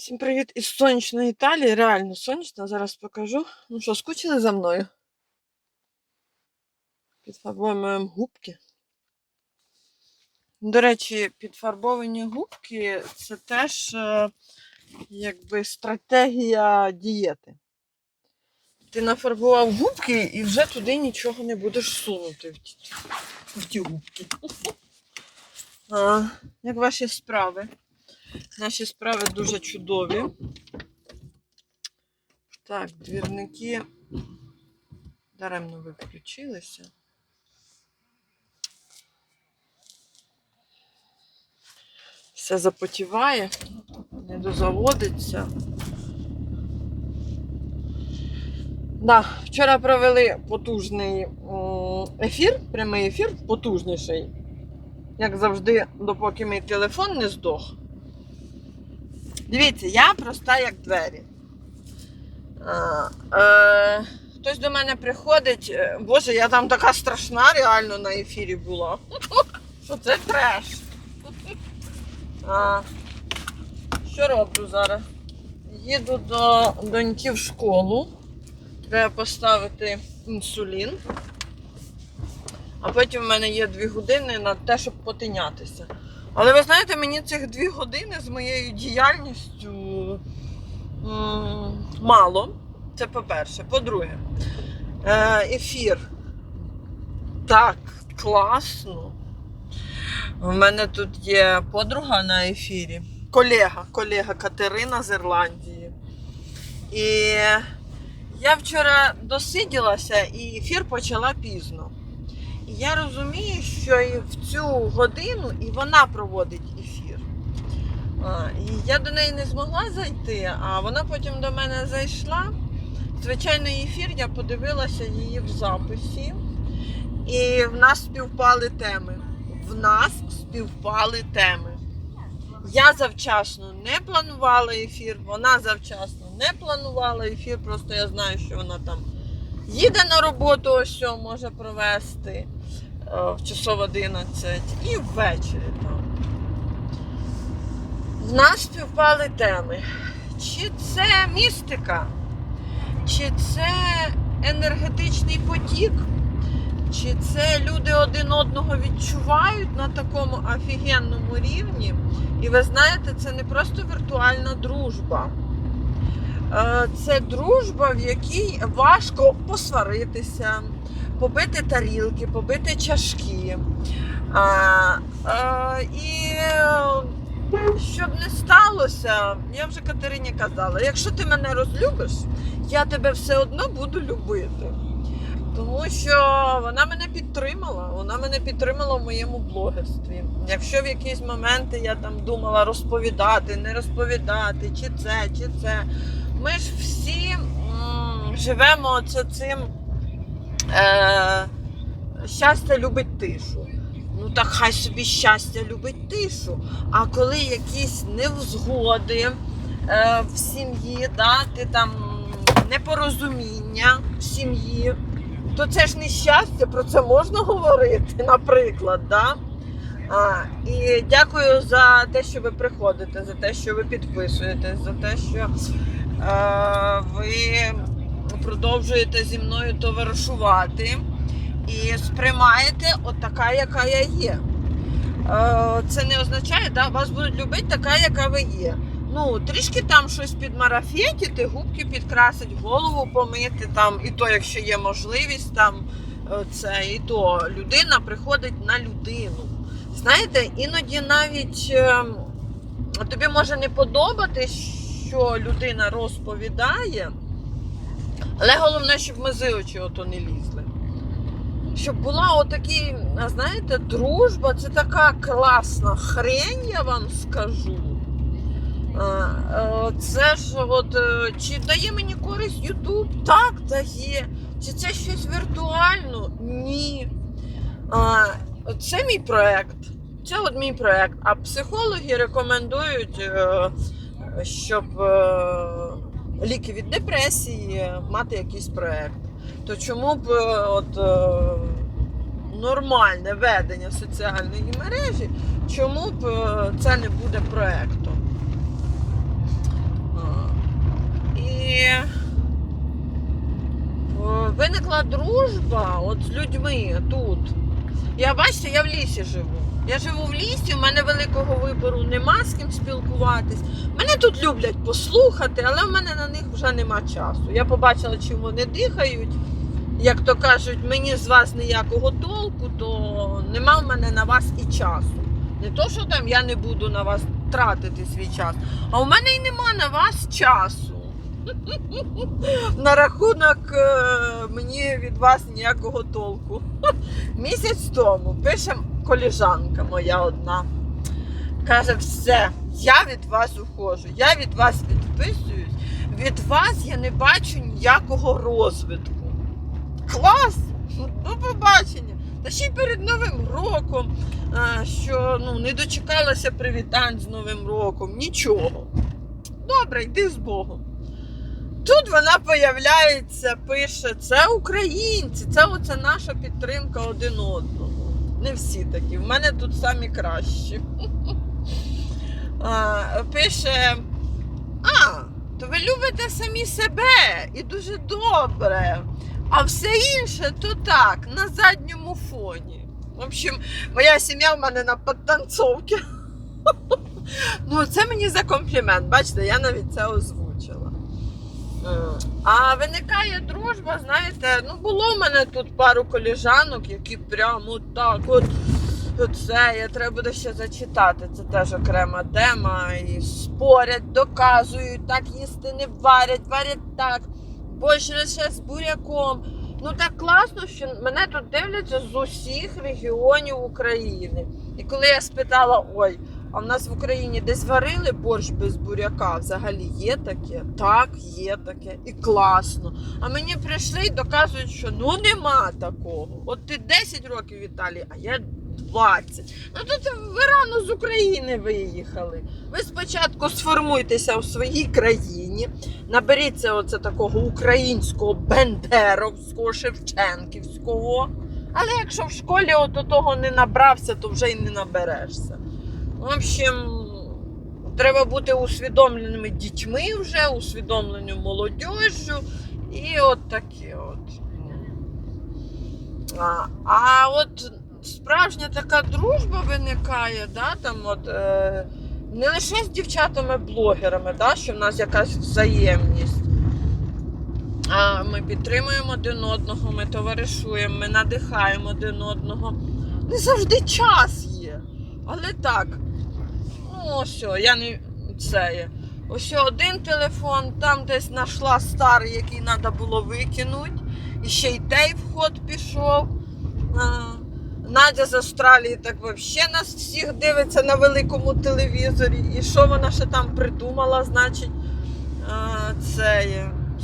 Всім привіт із сонячної Італії. Реально сонячно, зараз покажу. Ну що, скучили за мною? Підфарбуємо губки. До речі, підфарбовані губки це теж е, якби стратегія дієти. Ти нафарбував губки і вже туди нічого не будеш сунути в ті, в ті губки. А, як ваші справи? Наші справи дуже чудові. Так, двірники даремно ви включилися. Все запотіває, не дозаводиться. Да, вчора провели потужний ефір, прямий ефір, потужніший. Як завжди, допоки мій телефон не здох. Дивіться, я проста як двері. А, е, хтось до мене приходить, е, боже, я там така страшна реально на ефірі була. Що це треш. А, що роблю зараз? Їду до доньки в школу. Треба поставити інсулін. А потім в мене є дві години на те, щоб потинятися. Але ви знаєте, мені цих дві години з моєю діяльністю мало. Це по-перше. По-друге, е, ефір так класно. У мене тут є подруга на ефірі, колега, колега Катерина з Ірландії. І я вчора досиділася і ефір почала пізно. Я розумію, що і в цю годину і вона проводить ефір. І я до неї не змогла зайти, а вона потім до мене зайшла. Звичайно, ефір я подивилася її в записі, і в нас співпали теми. В нас співпали теми. Я завчасно не планувала ефір, вона завчасно не планувала ефір, просто я знаю, що вона там їде на роботу, ось що може провести в часов 11 і ввечері там. В нас співпали теми. Чи це містика, чи це енергетичний потік, чи це люди один одного відчувають на такому офігенному рівні. І ви знаєте, це не просто віртуальна дружба. Е, Це дружба, в якій важко посваритися, побити тарілки, побити чашки. А, а, і щоб не сталося, я вже Катерині казала, якщо ти мене розлюбиш, я тебе все одно буду любити. Тому що вона мене підтримала, вона мене підтримала в моєму блогерстві. Якщо в якісь моменти я там думала розповідати, не розповідати, чи це, чи це. Ми ж всі м, живемо оце цим е, щастя любить тишу. Ну так хай собі щастя любить тишу. А коли якісь невзгоди е, в сім'ї, да, ти там непорозуміння в сім'ї, то це ж не щастя, про це можна говорити, наприклад. Да? А, і дякую за те, що ви приходите, за те, що ви підписуєтесь, за те, що е, ви продовжуєте зі мною товаришувати і сприймаєте от така, яка я є. Е, це не означає, да, вас будуть любити така, яка ви є. Ну, трішки там щось підмарафетити, губки підкрасить, голову помити, там, і то, якщо є можливість, там е, це, і то людина приходить на людину. Знаєте, іноді навіть е, тобі може не подобатись, що людина розповідає, але головне, щоб ми з очі ото не лізли. Щоб була отакі, знаєте, дружба, це така класна хрень, я вам скажу. Е, Це ж от е, чи дає мені користь Ютуб? Так, дає. Чи це щось віртуально? Ні. Це мій проект. Це от мій проект. А психологи рекомендують, е, щоб ліки від депресії, мати якийсь проєкт. То чому б е, от е, нормальне ведення соціальної мережі, чому б е, це не буде проєктом? І виникла дружба от з людьми тут. Я бачите, я в лісі живу. Я живу в лісі, у мене великого вибору нема з ким спілкуватись. Мене тут люблять послухати, але в мене на них вже нема часу. Я побачила, чим вони дихають. Як то кажуть, мені з вас ніякого толку, то нема в мене на вас і часу. Не то, що там я не буду на вас тратити свій час, а у мене й нема на вас часу. На рахунок е, мені від вас ніякого толку. Місяць тому пише коліжанка моя одна. Каже, все, я від вас ухожу, я від вас відписуюсь, від вас я не бачу ніякого розвитку. Клас! До побачення! Та ще й перед Новим роком, що ну, не дочекалася привітань з Новим роком, нічого. Добре, йди з Богом. Тут вона появляється, пише: це українці, це оце наша підтримка один одного. Не всі такі. В мене тут самі кращі. Пише: А, то ви любите самі себе і дуже добре. А все інше то так, на задньому фоні. В общем, моя сім'я в мене на підтанцовці. Ну, це мені за комплімент. Бачите, я навіть це озвучила. А виникає дружба, знаєте, ну було в мене тут пару коліжанок, які прямо так от. Це я треба буде ще зачитати. Це теж окрема тема. І спорять, доказують, так їсти не варять, варять так. Борщ лише з буряком. Ну так класно, що мене тут дивляться з усіх регіонів України. І коли я спитала, ой, а в нас в Україні десь варили борщ без буряка? Взагалі є таке? Так, є таке. І класно. А мені прийшли і доказують, що ну нема такого. От ти 10 років в Італії, а я 20. Ну то ви рано з України виїхали. Ви спочатку сформуйтеся у своїй країні, наберіться оце такого українського бендеровського, шевченківського. Але якщо в школі от того не набрався, то вже й не наберешся. В общем, треба бути усвідомленими дітьми вже, усвідомленою молодіжжю. І от таке от. А, а от справжня така дружба виникає, да, там от, е, не лише з дівчатами-блогерами, да, що в нас якась взаємність. А ми підтримуємо один одного, ми товаришуємо, ми надихаємо один одного. Не завжди час є. Але так, ну ось, я не це. Ось один телефон, там десь знайшла старий, який треба було викинути. І ще й той вход пішов. Надя з Австралії так взагалі нас всіх дивиться на великому телевізорі. І що вона ще там придумала, значить, це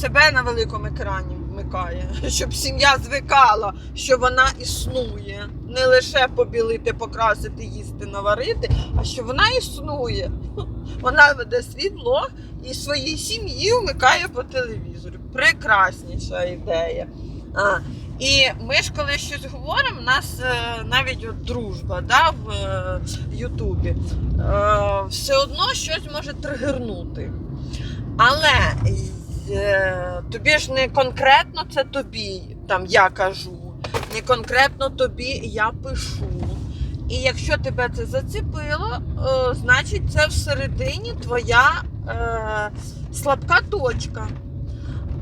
себе на великому екрані вмикає, щоб сім'я звикала, що вона існує. Не лише побілити, покрасити, їсти, наварити, а що вона існує. Вона веде свій влог і своїй сім'ї вмикає по телевізору. Прекрасніша ідея. А, і ми ж коли щось говоримо, у нас е, навіть от дружба да, в е, Ютубі, е, все одно щось може тригернути. Але тобі ж не конкретно це тобі, там я кажу, не конкретно тобі я пишу. І якщо тебе це зацепило, е, значить це всередині твоя е, слабка точка.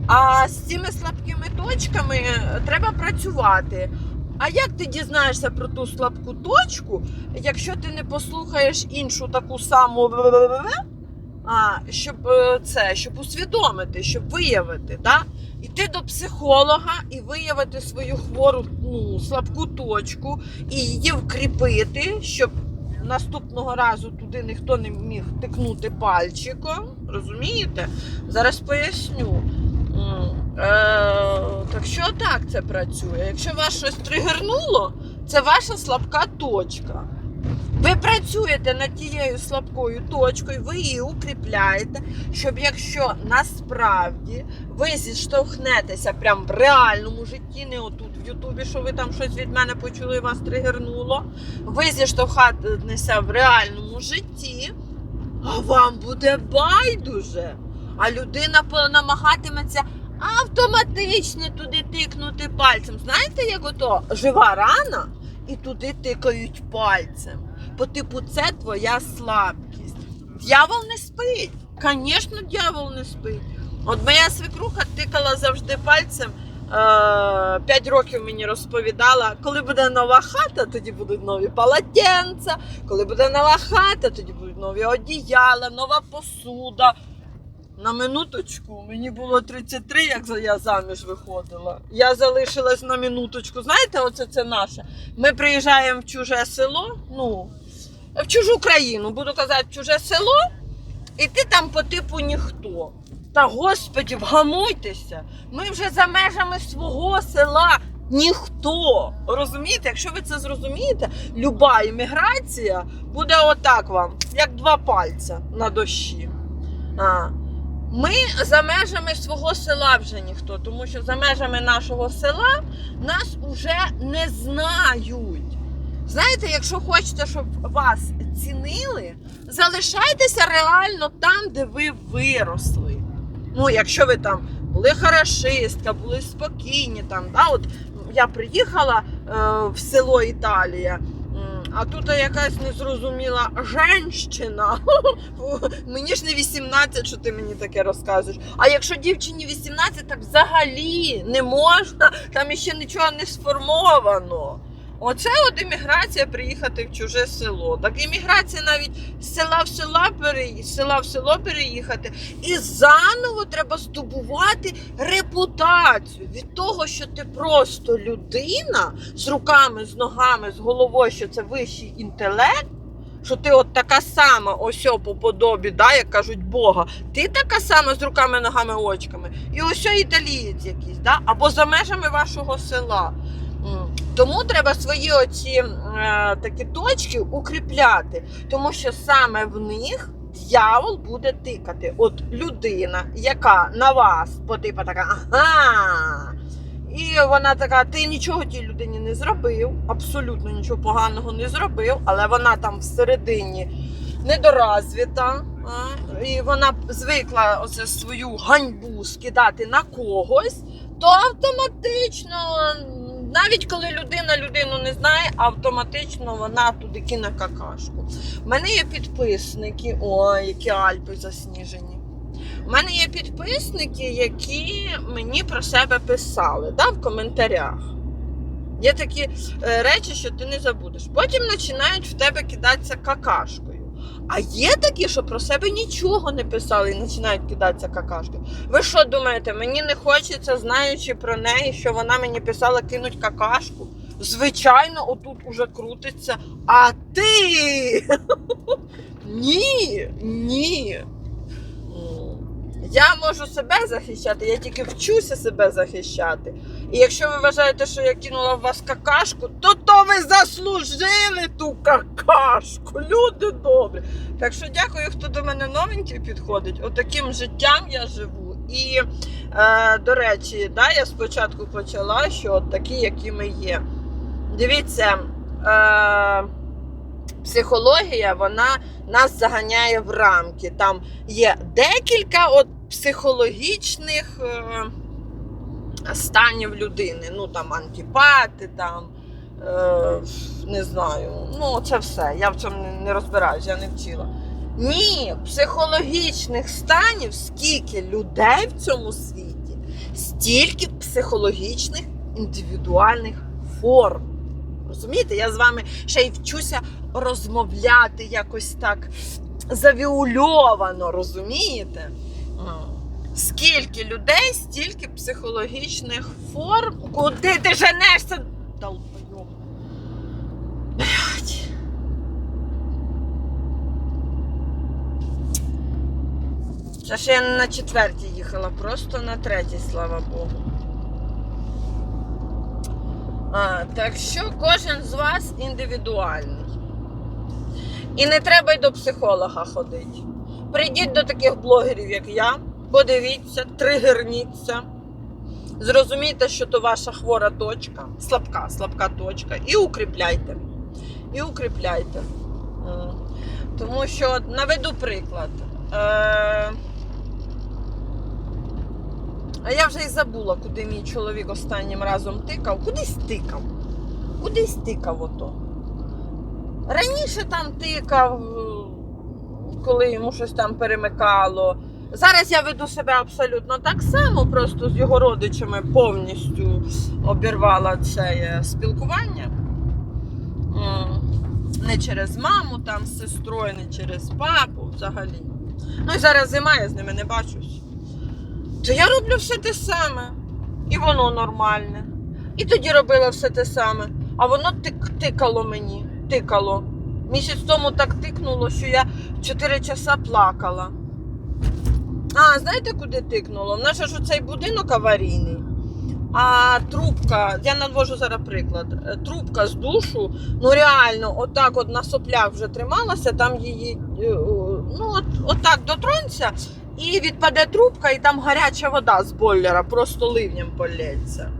А з цими слабкими точками треба працювати. А як ти дізнаєшся про ту слабку точку, якщо ти не послухаєш іншу таку саму а, щоб е, це, щоб усвідомити, щоб виявити, да? іти до психолога і виявити свою хвору ну, слабку точку і її вкріпити, щоб наступного разу туди ніхто не міг тикнути пальчиком. Розумієте? Зараз поясню. Е, так що так це працює. Якщо вас щось тригернуло, це ваша слабка точка. Ви працюєте над тією слабкою точкою, ви її укріпляєте, щоб якщо насправді ви зіштовхнетеся прямо в реальному житті, не отут в Ютубі, що ви там щось від мене почули і вас тригернуло, ви зіштовхнетеся в реальному житті, а вам буде байдуже. А людина намагатиметься автоматично туди тикнути пальцем. Знаєте, як ото жива рана і туди тикають пальцем. По типу, це твоя слабкість. Дьявол не спить. Звісно, дьявол не спить. От моя свекруха тикала завжди пальцем. е, П'ять років мені розповідала, коли буде нова хата, тоді будуть нові полотенця. Коли буде нова хата, тоді будуть нові одіяла, нова посуда. На минуточку мені було 33, як я заміж виходила. Я залишилась на минуточку. Знаєте, оце це наше. Ми приїжджаємо в чуже село, ну, в чужу країну, буду казати, в чуже село, і ти там по типу ніхто. Та господі, вгамуйтеся. Ми вже за межами свого села ніхто. Розумієте, якщо ви це зрозумієте, люба імміграція буде отак вам, як два пальця на дощі. А. Ми за межами свого села вже ніхто, тому що за межами нашого села нас уже не знають. Знаєте, якщо хочете, щоб вас цінили, залишайтеся реально там, де ви виросли. Ну, якщо ви там були хорошистка, були спокійні, там, да, от я приїхала е, в село Італія. А тут якась незрозуміла женщина. Мені ж не 18, що ти мені таке розказуєш. А якщо дівчині 18, так взагалі не можна, там ще нічого не сформовано. Оце от імміграція приїхати в чуже село. Так імміграція навіть з села в села з села в село переїхати. І заново треба здобувати репутацію від того, що ти просто людина з руками, з ногами, з головою, що це вищий інтелект. Що ти от така сама, ось по подобі, да, як кажуть Бога, ти така сама з руками, ногами, очками. І ось італієць якийсь, да? або за межами вашого села. Тому треба свої оці е, такі точки укріпляти, тому що саме в них дьявол буде тикати. От людина, яка на вас, по типу така, ага. І вона така, ти нічого тій людині не зробив, абсолютно нічого поганого не зробив, але вона там всередині недоразвіта. І вона звикла оце свою ганьбу скидати на когось, то автоматично, навіть коли людина людину не знає, автоматично вона туди кине какашку. У мене є підписники, ой, які Альпи засніжені. У мене є підписники, які мені про себе писали да, в коментарях. Є такі е, речі, що ти не забудеш. Потім починають в тебе кидатися какашкою. А є такі, що про себе нічого не писали і починають кидатися какашки. Ви що думаєте, мені не хочеться, знаючи про неї, що вона мені писала кинуть какашку? Звичайно, отут уже крутиться. А ти? Ні, ні. Я можу себе захищати, я тільки вчуся себе захищати. І якщо ви вважаєте, що я кинула в вас какашку, то то ви заслужили ту какашку. Люди добрі. Так що дякую, хто до мене новенький підходить. Отаким життям я живу. І, е, до речі, да, я спочатку почала, що такі, які ми є. Дивіться, е, психологія, вона нас заганяє в рамки. Там є декілька от психологічних е, станів людини. Ну там антипати, там е, не знаю. Ну, це все. Я в цьому не, розбираюсь, я не вчила. Ні, психологічних станів, скільки людей в цьому світі, стільки психологічних індивідуальних форм. Розумієте, я з вами ще й вчуся розмовляти якось так завіульовано, розумієте? Скільки людей, стільки психологічних форм. Куди ти женешся? Долбойоб. Блядь. Це ж я не на четвертій їхала, просто на третій, слава Богу. А, так що кожен з вас індивідуальний. І не треба й до психолога ходити. Прийдіть до таких блогерів, як я, подивіться, тригерніться. Зрозумійте, що то ваша хвора точка, слабка, слабка точка, і укріпляйте. І укріпляйте. Тому що наведу приклад. Е- А я вже й забула, куди мій чоловік останнім разом тикав. Кудись тикав. Кудись тикав ото. Раніше там тикав, коли йому щось там перемикало. Зараз я веду себе абсолютно так само, просто з його родичами повністю обірвала це е, спілкування. Не через маму, там з сестрою, не через папу взагалі. Ну і зараз зима, я з ними не бачусь. То я роблю все те саме. І воно нормальне. І тоді робила все те саме. А воно тик, тикало мені, тикало. Місяць тому так тикнуло, що я 4 часа плакала. А, знаєте, куди тикнуло? В нас ж цей будинок аварійний. А трубка, я навожу зараз приклад. е, Трубка з душу, ну реально, отак от на соплях вже трималася, там її, е, о, ну от, отак дотронься, і відпаде трубка, і там гаряча вода з бойлера, просто ливнем полється.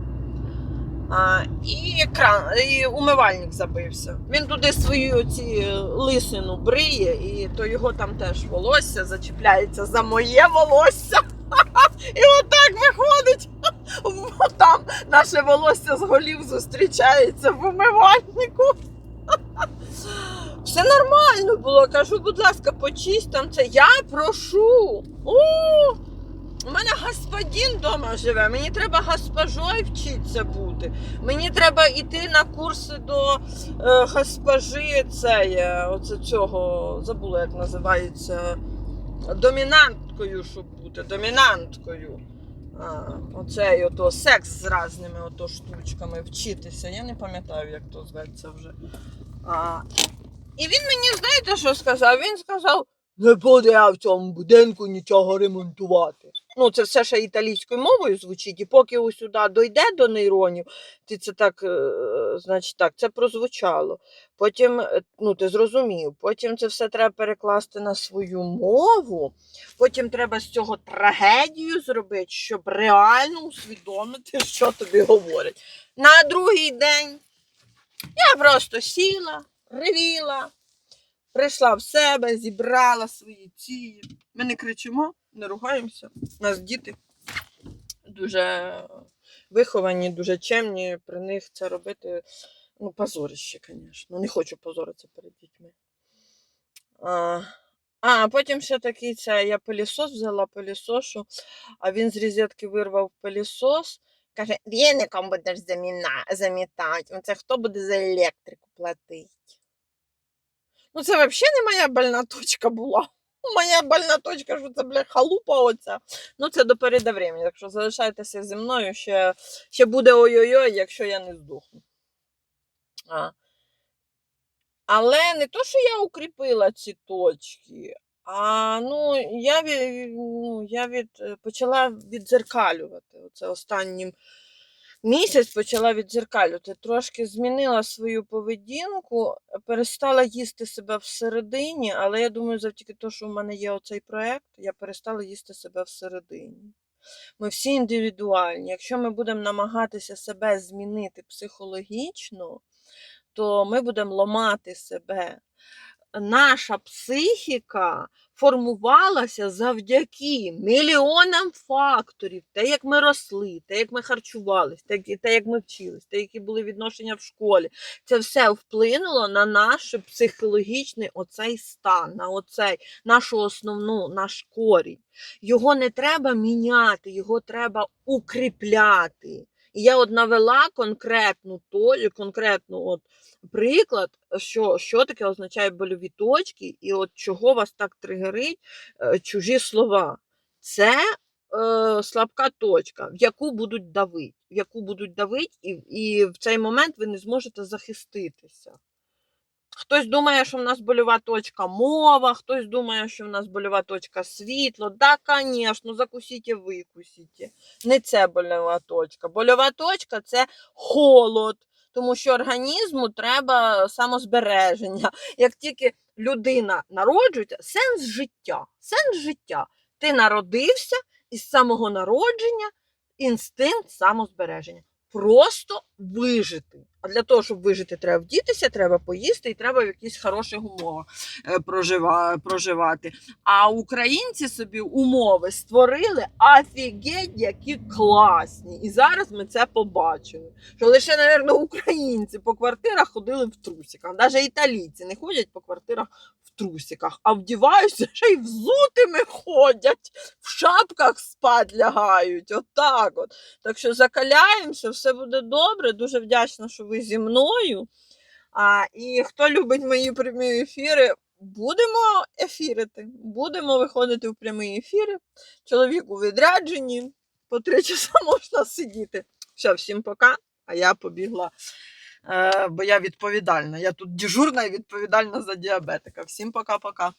І, кран, і умивальник забився. Він туди свою ці лисину бриє, і то його там теж волосся зачіпляється за моє волосся. І отак виходить. Там наше волосся з голів зустрічається в умивальнику. Все нормально було. Кажу, будь ласка, почисть там це. Я прошу. О, у мене господин вдома живе. Мені треба госпожою вчитися бути. Мені треба йти на курси до е, госпожи цієї, оце цього, забула, як називається. Домінанткою, щоб бути, домінанткою. А, оцей ото секс з різними ото штучками вчитися. Я не пам'ятаю, як то зветься вже. А, і він мені, знаєте, що сказав? Він сказав: не буду я в цьому будинку нічого ремонтувати. Ну, це все ще італійською мовою звучить, і поки сюди дойде до нейронів, ти це так, е, значить так, це прозвучало. Потім, е, ну ти зрозумів, потім це все треба перекласти на свою мову. Потім треба з цього трагедію зробити, щоб реально усвідомити, що тобі говорять. На другий день я просто сіла, ревіла, прийшла в себе, зібрала свої ці. Ми не кричимо, не ругаємося. У нас діти дуже виховані, дуже чемні. При них це робити ну, позорище, звісно. Не хочу позоритися перед дітьми. А, а потім ще такий це, я пилісос взяла пилісошу, а він з розетки вирвав пилісос. Каже, віником будеш замітати. Це хто буде за електрику платити? Ну, це взагалі не моя больна точка була. Моя больна точка, що це, бля, халупа оця. Ну, це до переда времени. Так що залишайтеся зі мною, ще, ще буде ой-ой-ой, якщо я не здохну. А. Але не то, що я укріпила ці точки, а ну, я, ну, я від, почала віддзеркалювати. Оце останнім місяць почала віддзеркалювати. Трошки змінила свою поведінку, перестала їсти себе всередині, але я думаю, завдяки тому, що в мене є оцей проект, я перестала їсти себе всередині. Ми всі індивідуальні. Якщо ми будемо намагатися себе змінити психологічно, то ми будемо ламати себе. Наша психіка формувалася завдяки мільйонам факторів, те, як ми росли, те, як ми харчувалися, те, як- ми вчились, те, які були відношення в школі. Це все вплинуло на наш психологічний оцей стан, на оцей нашу основну, наш корінь. Його не треба міняти, його треба укріпляти. І я от навела конкретну толю, конкретну от приклад, що, що таке означає больові точки, і от чого вас так тригерить е, чужі слова. Це е, слабка точка, в яку будуть давити, в яку будуть давити, і, і в цей момент ви не зможете захиститися. Хтось думає, що в нас больова точка мова, хтось думає, що в нас больова точка світло. Да, звісно, закусіть і викусіть. Не це больова точка. Больова точка це холод, тому що організму треба самозбереження. Як тільки людина народжується, сенс життя. Сенс життя. Ти народився і з самого народження інстинкт самозбереження. Просто вижити. А для того, щоб вижити, треба вдітися, треба поїсти і треба в якісь хороших умовах е, проживати. А українці собі умови створили офігеть, які класні. І зараз ми це побачили. Що лише, напевно, українці по квартирах ходили в трусиках. Навіть італійці не ходять по квартирах трусиках, а вдіваються ще й взутими ходять, в шапках спать лягають. Отак от. Так що закаляємося, все буде добре. Дуже вдячна, що ви зі мною. А, і хто любить мої прямі ефіри, будемо ефірити. Будемо виходити в прямі ефіри. Чоловік у відрядженні. По три часа можна сидіти. Все, всім пока. А я побігла, бо я відповідальна. Я тут дежурна і відповідальна за діабетика. Всім пока-пока.